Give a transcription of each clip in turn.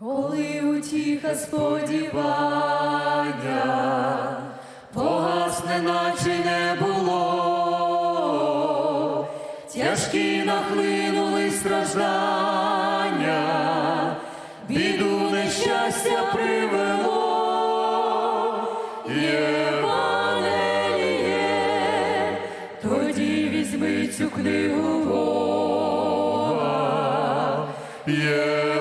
Коли утіха сподівання погасне, наче не було, тяжкі нахлинули страждання, біду нещастя привело. Євангеліє, тоді візьми цю книгу Бога. Євангеліє,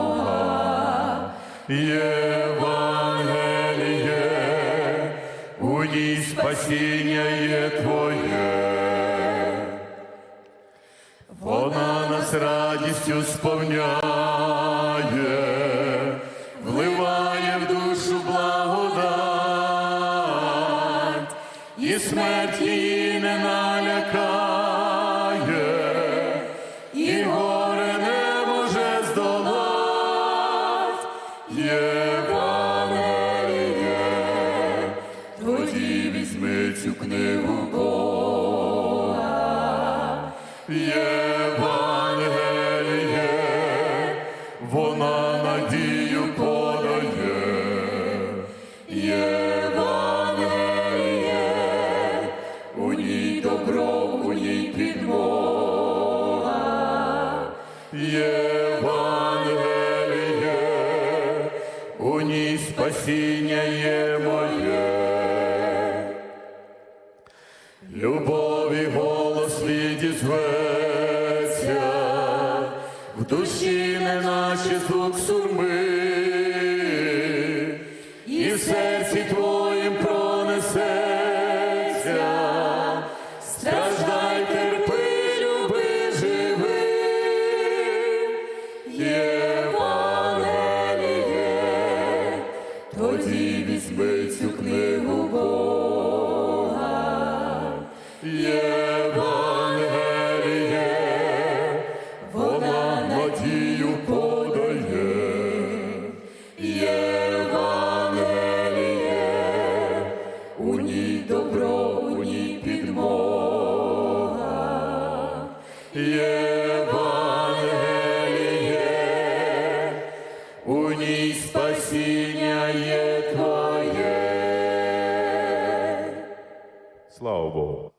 підмога. Євангеліє, у ній спасіння є Твоє. Вона нас радістю сповняє, вливає в душу благодать, і смерть її не налякає, Євангеліє, тоді візьми цю книгу Бога. Євангеліє, вона надію подає. Євангеліє, у ній добро, у ній підмога. Євангеліє, ній спасіння є моє. Любові голос відізветься, в душі неначе звук сурми, тоді візьми цю книгу Бога. Євангеліє, вона надію подає. Євангеліє, у ній добро, у ній підмога. Євангеліє, Slavo.